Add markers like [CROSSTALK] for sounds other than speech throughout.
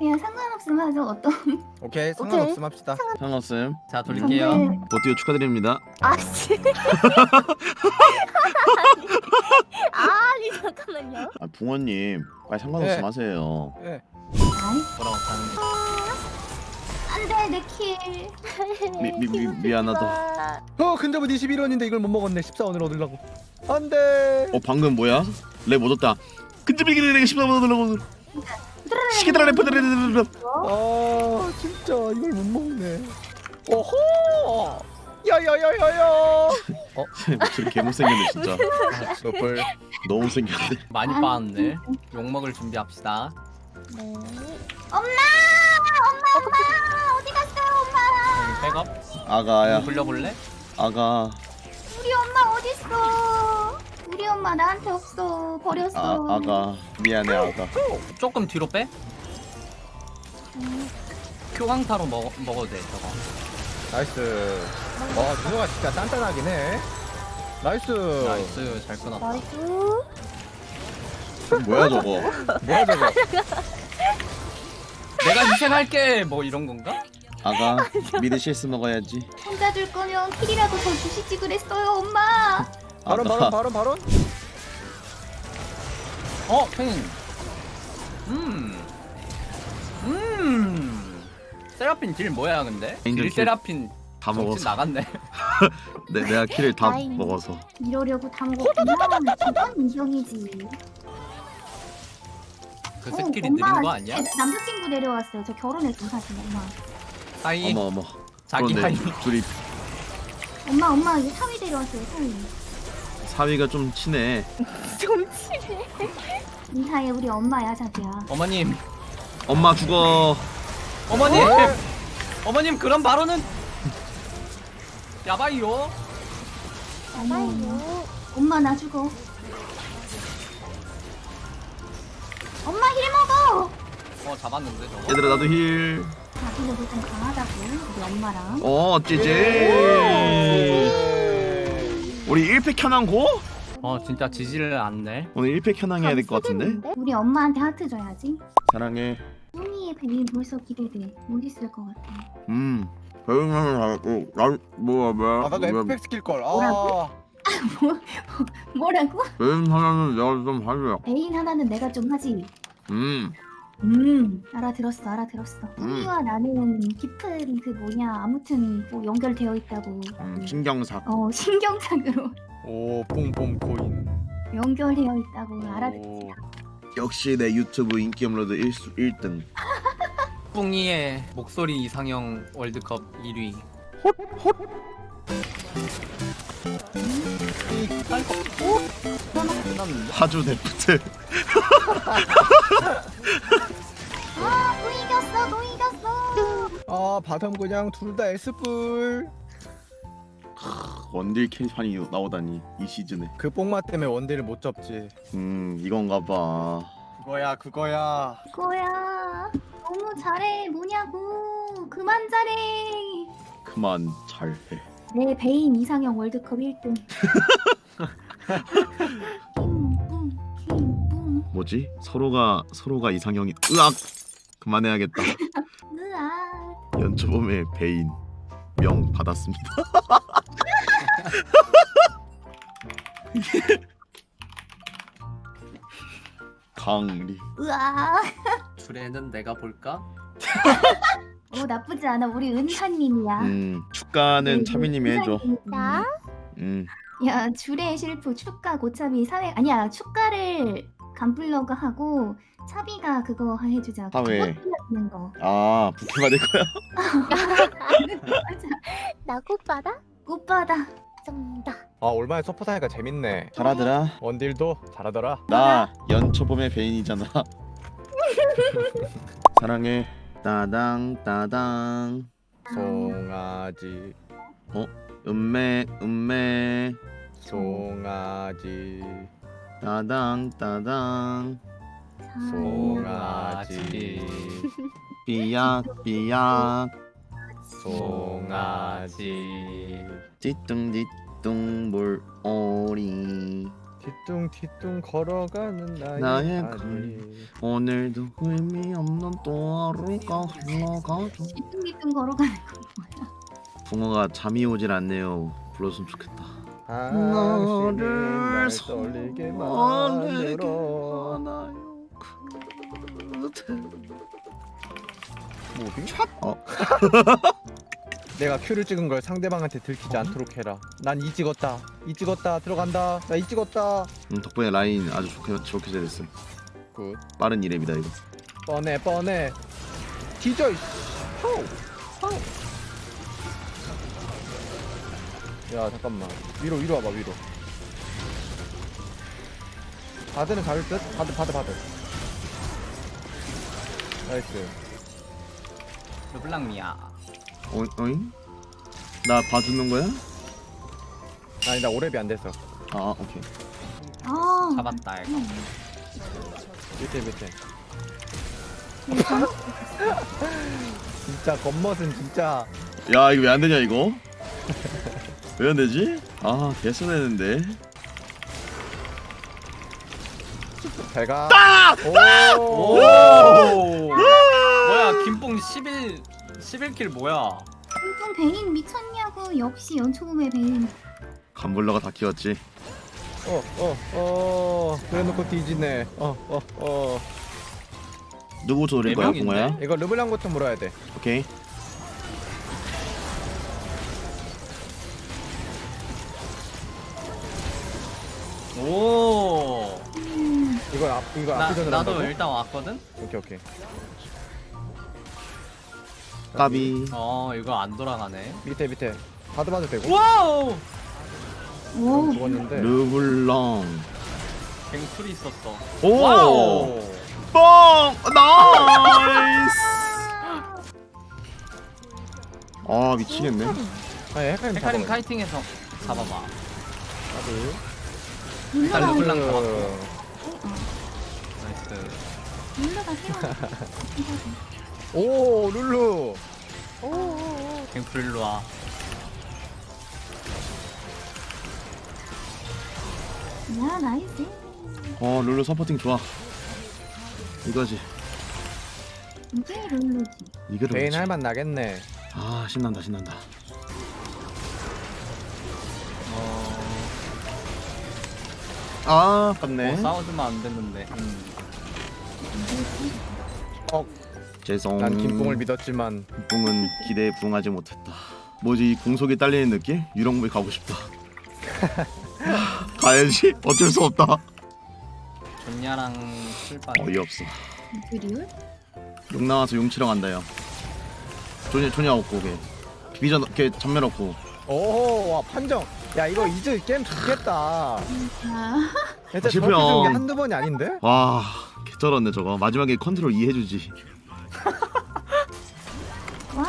그냥 상관없으면 하죠 어떤 오케이 상관없음 합시다. 상관없음. 자 돌릴게요. 네. 보티오 축하드립니다. 아씨. [LAUGHS] 아니 잠깐만요. 아 붕어님 빨리 상관없음 네. 하세요. 예. 뭐라고 하는 거? 안돼 내킬 미- 미- 미- 미안하다. 어 근접은 21원인데 이걸 못 먹었네. 14원을 얻으려고. 안돼. 어 방금 뭐야? 렉 얻었다. 근접이기는 내가 14번 얻으려고. 시계들 안에 퍼드르르르. 아 진짜 이걸 못 먹네. 오호. 야야야야야. 목소리 개 못생겼네 진짜. 노플. 너무 생겼네. 많이 아, 빠았네. 욕 먹을 준비합시다. 네. 엄마 엄마 엄마 어디 갔어요 엄마 백업. 아가야. 굴려볼래? 아가. 우리 엄마 어디 있어 우리 엄마 나한테 없어 버렸어 아 아가. 미안해 아가. 조금 뒤로 빼. 큐강타로 먹 먹어도 돼 저거. 나이스. 와 준호가 진짜 단단하긴 해. 나이스. 나이스 잘 끊었다. 나이스. 뭐야 저거? 뭐야 저거? [LAUGHS] 내가 희생할게 뭐 이런 건가? 아가 미드 CS 먹어야지. 혼자 줄 거면 킬이라도 더 주시지 그랬어요 엄마 바론 바론 아가. 바론 바론. 어 팽. 음. 음. 세라핀 딜 뭐야 근데? 딜킬 세라핀 다 정신 먹었어. 나갔네. [LAUGHS] 네, 내가 킬을 다 다행이네. 먹어서. 이러려고 단 거구나 그건 인정이지 그 어, 스킬이 엄마, 느린 거 아니야? 제 남자친구 데려왔어요 저 결혼했어 사실 엄마 사이 어머 어머. 자기 그런데 사이. 둘이 엄마 엄마 이거 사위 데려왔어요 사위 사위가 좀 친해. 좀 치네. 인사해 우리 엄마야 자기야 어머님, 엄마 죽어. 어머님, 어? 어머님 그런 발언은 야바이요. 어머 아유. 엄마 나 죽어 엄마 힐 먹어 어 잡았는데 저거. 얘들아 나도 힐. 자기네도 좀 강하다고 우리 엄마랑 어 찌지. 우리 1팩 현황 고? 어 진짜 지지를 않네. 오늘 1팩 현황 해야 될 것 같은데? 우리 엄마한테 하트 줘야지 사랑해. 소미의 뱀이 벌써 기대돼 못 있을 것 같아 음. 배우면 나고 난 뭐야 뭐야. 아 나도 뭐야. 엠팩 스킬 걸. 아. 뭐라고? 뭐라고? 배운 하나는 내가 좀 하려. 애인 하나는 내가 좀 하지 음. 음 알아들었어 알아들었어 음. 소미와 나는 깊은 그 뭐냐 아무튼 뭐 연결되어 있다고 음 신경삭. 어 [LAUGHS] 신경착으로 오 뽕뽕 코인. 연결되어 있다고 알아듣지 오. 역시 내 유튜브 인기 업로드 1수 1등. [LAUGHS] 뿡이의 목소리 이상형 월드컵 1위. 끝났는데? 하주 데프트. 아 또 이겼어 또 이겼어 아 바텀 그냥 둘 다 S뿔. 원딜 캐판이 나오다니 이 시즌에. 그 뽕맛 때문에 원딜을 못 접지. 음 이건가 봐. 그거야 그거야. 그거야 너무 잘해 뭐냐고 그만 잘해 그만 잘해. 내 베인 이상형 월드컵 1등 킹뿡 킹뿡 뭐지? 서로가 서로가 이상형이 으악 그만해야겠다. 으아 연초범의 배인 명 받았습니다. [LAUGHS] 강리 으아 줄에는 내가 볼까? 어 나쁘지 않아 우리 은사님이야 음 축가는 차비님이 해줘. 자. 음야 줄의 실프 축가 고차비 사회 아니야 축가를 간플러그 하고 차비가 그거 해주자 사회. 하는 거 아 부캐 받을 거야? 맞아 [LAUGHS] 나 꽃바다? 꽃바다 정다. 아 얼마나 서포트 하니까 재밌네. 잘하더라. 원딜도 잘하더라. 나 연초범의 배인이잖아. [LAUGHS] 사랑해. 따당 따당. 송아지 음메 음메. 송아지 따당 따당. 송아지 [LAUGHS] 삐약 삐약. 송아지 송아지. 찌뚱 찌뚱 물오리. 뒤뚱뒤뚱 걸어가는 나의, 나의 아니 오늘도 의미 없는 또 하루가 흘러가죠. 뒤뚱뒤뚱 걸어가는 거 뭐야? 붕어가 잠이 오질 않네요. 불렀으면 좋겠다. 당신이 날 너를 떨리게 설레게 만들어 하나요? 그대. 뭐지? 어? [LAUGHS] 내가 큐를 찍은 걸 상대방한테 들키지 않도록 해라. 난 이 찍었다. 이 찍었다. 들어간다. 나 이 찍었다. 음, 덕분에 라인 아주 좋게 좋게 잘했어. 굿. 빠른 이랩이다 이거. 뻔해 뻔해. 뒤져 이씨. 하우 하우 야 잠깐만. 위로 위로 와봐 위로. 바드는 잡을 듯? 바드 바드 바드. 나이스. 르블랑미야. 어, 어잉? 나 봐주는 거야? 아니 나 오랩이 안 됐어 아 오케이 아 잡았다 이거. 밑에 밑에 이거 [LAUGHS] 진짜 겉멋은 진짜 야 이거 왜 안 되냐 이거? 왜 안 되지? 아 개쏘내는데 잘가 아! 오! 오. 뭐야 김뽕 11 11킬 뭐야? 뚱뚱 베인 미쳤냐고 역시 연초음의 베인 간불러가 다 키웠지 어, 어, 어, 그래놓고 뒤지네. 어, 어, 어. 노릴 네 거야 명인데? 붕어야? 이거 르블랑부터 물어야 돼. 오케이 오. 음, 이거 앞, 이거 나 앞전으로 나도 한다고? 일단 왔거든. 오케이, 오케이. 까비 어 이거 안 돌아가네. 밑에, 밑에. 봐도 봐도 되고. 와우. 오 죽었는데. 르블랑 갱플이 있었어. 오! 와우. 뻥! 나이스! 아 미치겠네 아니, 헷갈림 헤카림 잡아요. 카이팅에서 잡아봐. 나도. 일단 르블랑 그, 잡았고. 나이스. 룰러가 깨워 [LAUGHS] 오, 룰루. 오오오. 갱플 일로 와. 야 나이스 어 룰루 서포팅 좋아 이거지 이게 룰루지 이게 베인 룰루지 할만 나겠네. 아 신난다 신난다 어. 아 아깝네 어, 싸워주면 안 됐는데. 음. 어, 죄송 난 김뽕을 믿었지만. 김뽕은 기대에 부응하지 못했다 뭐지 이 공속이 딸리는 느낌? 유령부에 가고 싶다 [LAUGHS] 가야지 어쩔 수 없다 존야랑 실반. 어이없어 그리울 용 나와서 용 치러 간다 요 조냐 조냐 없고 걔 비전 걔 전면 없고 오, 와, 판정. 야, 이거 이제 게임 죽겠다. 아. 준게 한두 번이 아닌데? 와 개쩔었네 저거 마지막에 컨트롤 2 해주지 와.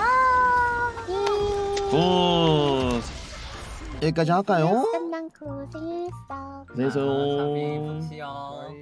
오 여기까지 할까요? 끝난 고생했어. 사비 붙이요. 아이.